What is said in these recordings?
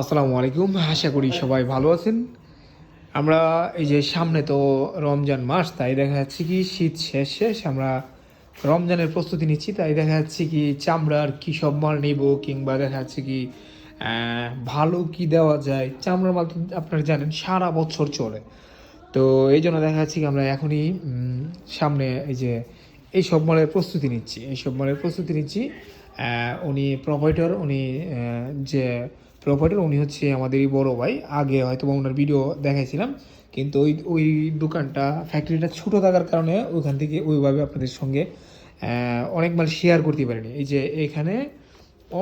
আসসালামু আলাইকুম। আশা করি সবাই ভালো আছেন। আমরা এই যে সামনে তো রমজান মাস, তাই দেখা যাচ্ছে কি শীত শেষ শেষ। আমরা রমজানের প্রস্তুতি নিচ্ছি, তাই দেখা যাচ্ছে কি চামড়ার কি সব মাল নেব, কিংবা দেখা যাচ্ছে কি ভালো কি দেওয়া যায়। চামড়ার মাল তো আপনারা জানেন, সারা বছর চলে। তো এই জন্য দেখা যাচ্ছে কি আমরা এখনই সামনে এই যে, এই সব মালের প্রস্তুতি নিচ্ছি, এই সব মালের প্রস্তুতি নিচ্ছি। উনি প্রোভাইডার উনি যে প্রোভাইডার উনি হচ্ছে আমাদেরই বড় ভাই। আগে হয়তো বা ওনার ভিডিও দেখাইছিলাম, কিন্তু ওই ওই দোকানটা ফ্যাক্টরিটা ছোটো থাকার কারণে ওইখান থেকে ওইভাবে আপনাদের সঙ্গে অনেক মাল শেয়ার করতে পারিনি। এই যে এখানে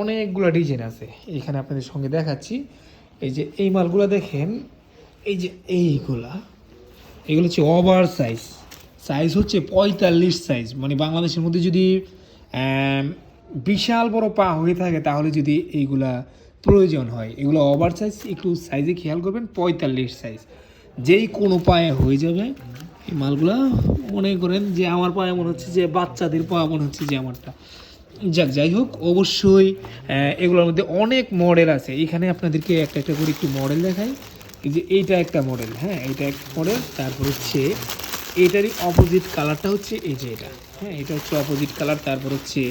অনেকগুলো ডিজাইন আছে, এখানে আপনাদের সঙ্গে দেখাচ্ছি। এই যে এই মালগুলো দেখেন, এই যে এইগুলা, এগুলো হচ্ছে ওভার সাইজ সাইজ হচ্ছে পঁয়তাল্লিশ সাইজ মানে বাংলাদেশের মধ্যে যদি বিশাল বড় পা হয়ে থাকে, তাহলে যদি এইগুলা প্রয়োজন হয়। এগুলো ওভার সাইজ একটু সাইজে খেয়াল করবেন, পঁয়তাল্লিশ সাইজ যেই কোনো পায়ে হয়ে যাবে, এই মালগুলা মনে করেন যে আমার পায়ে মনে হচ্ছে যে, বাচ্চাদের পা মনে হচ্ছে যে আমারটা। যাক, যাই হোক, অবশ্যই এগুলোর মধ্যে অনেক মডেল আছে। এখানে আপনাদেরকে একটা একটা করে একটু মডেল দেখাই। যে এইটা একটা মডেল হ্যাঁ এইটা একটা মডেল তারপর হচ্ছে এটারই অপোজিট কালারটা হচ্ছে এই যে এটা। হ্যাঁ এটা হচ্ছে অপোজিট কালার তারপর হচ্ছে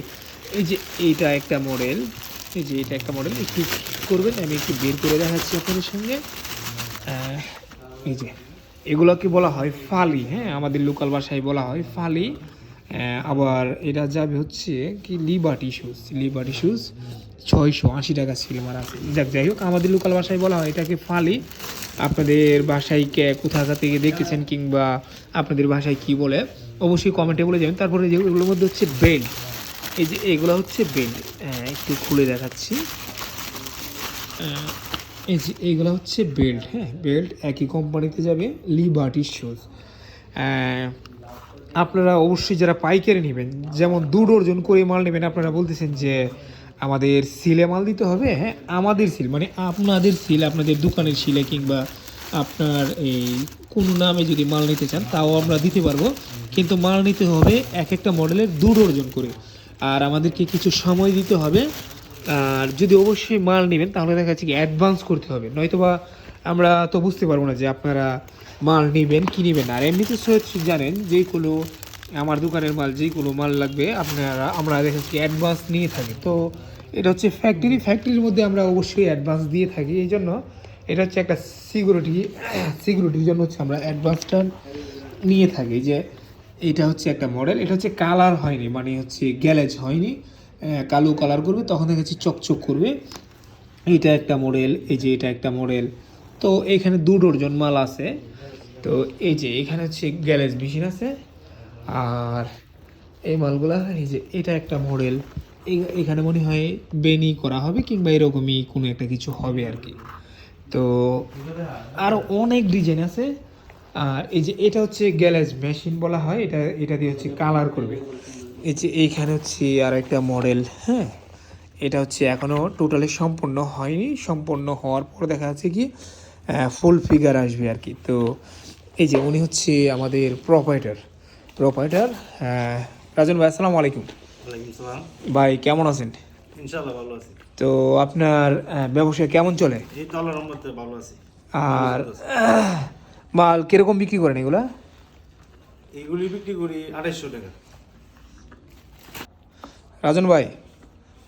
এই যে এইটা একটা মডেল এই যে এটা একটা মডেল একটু করবেন, আমি একটু বের করে দেখাচ্ছি আপনাদের সঙ্গে। এই যে, এগুলোকে বলা হয় ফালি হ্যাঁ আমাদের লোকাল ভাষায় বলা হয় ফালি। আবার এটা যাবে হচ্ছে কি লিবার্টি শুজ লিবার্টি শুজ ছয়শো আশি টাকা সিলমার আছে। যাক, যাই হোক, আমাদের লোকাল ভাষায় বলা হয় এটাকে ফালি। আপনাদের ভাষায় কে কোথা থেকে দেখেছেন কিংবা আপনাদের ভাষায় কি বলে? অবশ্যই কমেন্টে বলে যাবেন। তারপরে যে এগুলোর মধ্যে হচ্ছে বেল্ট এই যে এগুলো হচ্ছে বেল্ট হ্যাঁ একটু খুলে দেখাচ্ছি। এই যে এইগুলো হচ্ছে বেল্ট। হ্যাঁ বেল্ট একই কোম্পানিতে যাবে লিবার্টি শুজ আপনারা অবশ্যই যারা পাইকারি নেবেন, যেমন দু ডর্জন করে মাল নেবেন, আপনারা বলতেছেন যে আমাদের সিলে মাল দিতে হবে। হ্যাঁ আমাদের সিল মানে আপনাদের সিল, আপনাদের দোকানের সিলে কিংবা আপনার এই কোনো নামে যদি মাল নিতে চান, তাও আমরা দিতে পারব। কিন্তু মাল নিতে হবে এক একটা মডেলের দু ডর্জন করে। আর আমাদেরকে কিছু সময় দিতে হবে। আর যদি অবশ্যই মাল নেবেন, তাহলে দেখা যাচ্ছে কি অ্যাডভান্স করতে হবে। নয়তো বা আমরা তো বুঝতে পারব না যে আপনারা মাল নেবেন, কি নেবেন আর এমনিতে সহজ জানেন যে কোনো আমার দোকানের মাল যে কোনো মাল লাগবে, আপনারা, আমরা দেখা যাচ্ছে অ্যাডভান্স নিয়ে থাকি। তো এটা হচ্ছে ফ্যাক্টরি ফ্যাক্টরির মধ্যে আমরা অবশ্যই অ্যাডভান্স দিয়ে থাকি। এই জন্য এটা হচ্ছে একটা সিকিউরিটি সিকিউরিটির জন্য হচ্ছে আমরা অ্যাডভান্সটা নিয়ে থাকি। যে এটা হচ্ছে একটা মডেল এটা হচ্ছে কালার হয়নি মানে হচ্ছে গ্যালেজ হয়নি কালো কালার করবে, তখন দেখা যাচ্ছে চকচক করবে। এটা একটা মডেল এই যে এটা একটা মডেল তো এখানে দু ডর্জন মাল আছে। তো এই যে এখানে হচ্ছে গ্যালেজ মেশিন আছে, আর এই মালগুলা, এই যে এটা একটা মডেল এখানে মনে হয় বেনি করা হবে, কিংবা এরকমই কোনো একটা কিছু হবে আর কি। তো আরও অনেক ডিজাইন আছে। আর এই যে এটা হচ্ছে গ্যালেজ মেশিন বলা হয় এটা এটা দিয়ে হচ্ছে কালার করবে। এই যে এইখানে হচ্ছে আর একটা মডেল হ্যাঁ? এটা হচ্ছে এখনও টোটালি সম্পূর্ণ হয়নি সম্পূর্ণ হওয়ার পর দেখা যাচ্ছে কি ফুল ফিগার আসবে আর কি। তো এই যে উনি হচ্ছে আমাদের প্রোপাইটার প্রোপাইটার রাজন ভাই আসসালামু আলাইকুম। ভাই কেমন আছেন? ইনশাআল্লাহ ভালো আছি। তো আপনার ব্যবসা কেমন চলে? এই ভালো আছি। আর মাল কীরকম বিক্রি করেন এগুলা? এইগুলি বিক্রি করি আড়াইশো টাকা। রাজন ভাই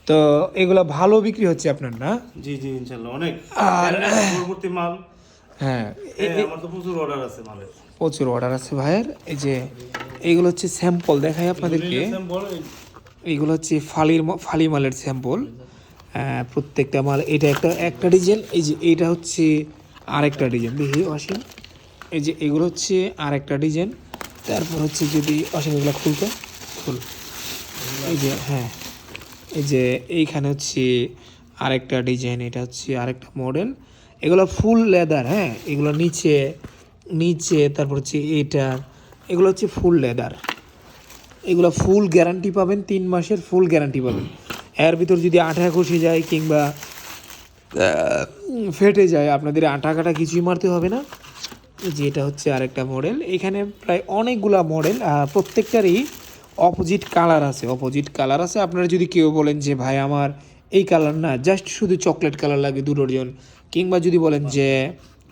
তো এগুলা ভালো বিক্রি হচ্ছে আপনার না? জি জি ইনশাআল্লাহ অনেক। আর- পরবর্তী মাল। হ্যাঁ আমার তো প্রচুর অর্ডার আছে মালের। প্রচুর অর্ডার আছে ভাইয়ের। এই যে এইগুলো হচ্ছে স্যাম্পল দেখাই আপনাদেরকে। এইগুলো হচ্ছে ফালির ফালি মালের স্যাম্পল প্রত্যেকটা মাল এটা একটা একটা ডিজাইন। এই যে এইটা হচ্ছে আরেকটা ডিজাইন। দেখি অসীম এই যে এগুলো হচ্ছে আর একটা ডিজাইন। তারপর হচ্ছে যদি অসীম এগুলো খুলতো, খুল। এই যে হ্যাঁ। এই যে এইখানে হচ্ছে আরেকটা ডিজাইন, এটা হচ্ছে আরেকটা মডেল। এগুলো ফুল লেদার হ্যাঁ? এগুলো নিচে নিচে, তারপর হচ্ছে এটা। এগুলো হচ্ছে ফুল লেদার। এগুলো ফুল গ্যারান্টি পাবেন, তিন মাসের ফুল গ্যারান্টি পাবেন। এর ভিতর যদি আঠা খসে যায় কিংবা ফেটে যায়, আপনাদের আটা কাটা কিছুই মারতে হবে না। যে এটা হচ্ছে আরেকটা মডেল। এখানে প্রায় অনেকগুলা মডেল প্রত্যেকটারই অপোজিট কালার আছে অপোজিট কালার আছে। আপনারা যদি কেউ বলেন যে, ভাই, আমার এই কালার না জাস্ট শুধু চকলেট কালার লাগবে দু ডজন কিংবা যদি বলেন যে,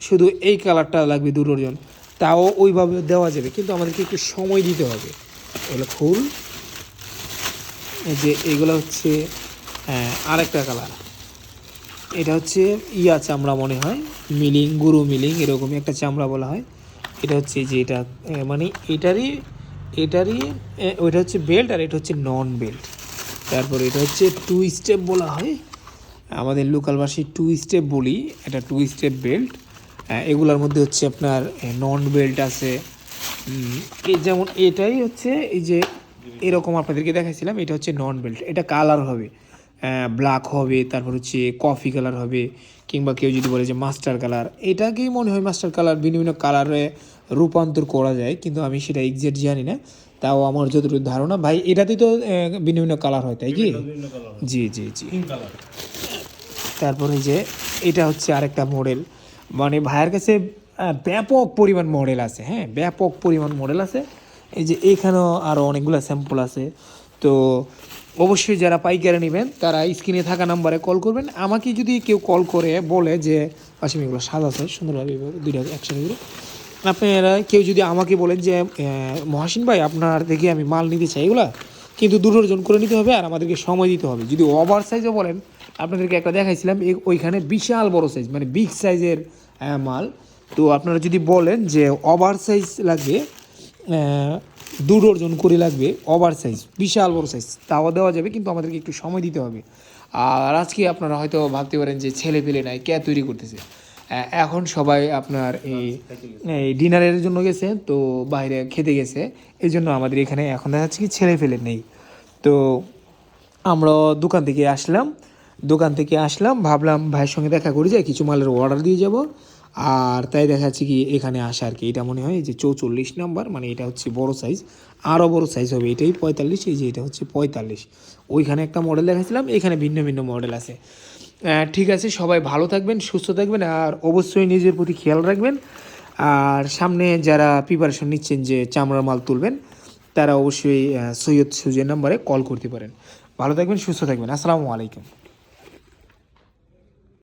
শুধু এই কালারটা লাগবে দু ডজন তাও ওইভাবে দেওয়া যাবে। কিন্তু আমাদেরকে একটু সময় দিতে হবে। এগুলো ফুল। যে, এগুলো হচ্ছে আরেকটা কালার এটা হচ্ছে ইয়া চামড়া মনে হয়, মিলিং, গুরু মিলিং এরকমই একটা চামড়া বলা হয়। এটা হচ্ছে যে এটা মানে এটারই এটারই ওইটা হচ্ছে বেল্ট আর এটা হচ্ছে নন বেল্ট তারপরে এটা হচ্ছে টু স্টেপ বলা হয়। আমাদের লোকাল ভাষায় টু স্টেপ বলি, এটা টু স্টেপ বেল্ট এগুলোর মধ্যে হচ্ছে আপনার নন বেল্ট আছে। যেমন এটাই হচ্ছে এই যে, এরকম আপনাদেরকে দেখাইছিলাম, এটা হচ্ছে নন বেল্ট এটা কালার হবে। ব্ল্যাক হবে তারপর হচ্ছে কফি কালার হবে কিংবা কেউ যদি বলে যে মাস্টার কালার এটাকেই মনে হয় মাস্টার কালার ভিন্ন ভিন্ন কালারে রূপান্তর করা যায় কিন্তু আমি সেটা এক্সাক্ট জানি না তাও আমার যতটুকু ধারণা ভাই এটাতেই তো আহ, ভিন্ন ভিন্ন কালার হয় তাই কি? জি জি জি। তারপরে যে এটা হচ্ছে আরেকটা মডেল মানে ভাইয়ের কাছে ব্যাপক পরিমাণ মডেল আছে হ্যাঁ ব্যাপক পরিমাণ মডেল আছে। এই যে এখানেও আরও অনেকগুলো স্যাম্পল আছে তো অবশ্যই যারা পাইকারি নেবেন, তারা স্ক্রিনে থাকা নাম্বারে কল করবেন। আমাকে যদি কেউ কল করে, বলে যে পাশে এগুলো সাদা আছে, সুন্দরভাবে দুইটা একসাথে করে। আপনারা কেউ যদি আমাকে বলেন যে মহাসিন ভাই, আপনার থেকে আমি মাল নিতে চাই এগুলো, কিন্তু দুটো জন করে নিতে হবে আর আমাদেরকে সময় দিতে হবে। যদি ওভার সাইজও বলেন, আপনাদেরকে একটা দেখাইছিলাম ওইখানে বিশাল বড় সাইজ মানে বিগ সাইজের মাল। তো আপনারা যদি বলেন যে, ওভার সাইজ লাগবে দু ডজন করে লাগবে ওভার সাইজ বিশাল বড় সাইজ তাও দেওয়া যাবে, কিন্তু আমাদেরকে একটু সময় দিতে হবে। আর আজকে আপনারা হয়তো ভাবতে পারেন যে ছেলে পেলে নাই, কে তৈরি করতেছে? এখন সবাই আপনার এই ডিনারের জন্য গেছে, তো বাইরে খেতে গেছে। এই জন্য আমাদের এখানে এখন দেখা যাচ্ছে কি ছেলে ফেলে নেই। তো আমরা দোকান থেকে আসলাম, দোকান থেকে আসলাম, ভাবলাম ভাইয়ের সঙ্গে দেখা করি যায় কিছু মালের অর্ডার দিয়ে যাব। আর তাই দেখা যাচ্ছে কি এখানে আসা আর কি। এটা মনে হয় যে চৌচল্লিশ নাম্বার মানে এটা হচ্ছে বড় সাইজ আরও বড় সাইজ হবে। এটাই পঁয়তাল্লিশ, এই যে এটা হচ্ছে পঁয়তাল্লিশ। ওইখানে একটা মডেল দেখাচ্ছিলাম এখানে ভিন্ন ভিন্ন মডেল আছে। ঠিক আছে, সবাই ভালো থাকবেন, সুস্থ থাকবেন, আর অবশ্যই নিজের প্রতি খেয়াল রাখবেন। আর সামনে যারা প্রিপারেশন নিচ্ছেন যে চামড়ার মাল তুলবেন, তারা অবশ্যই সৈয়দ সুজের নাম্বারে কল করতে পারেন। ভালো থাকবেন, সুস্থ থাকবেন। আসসালামু আলাইকুম।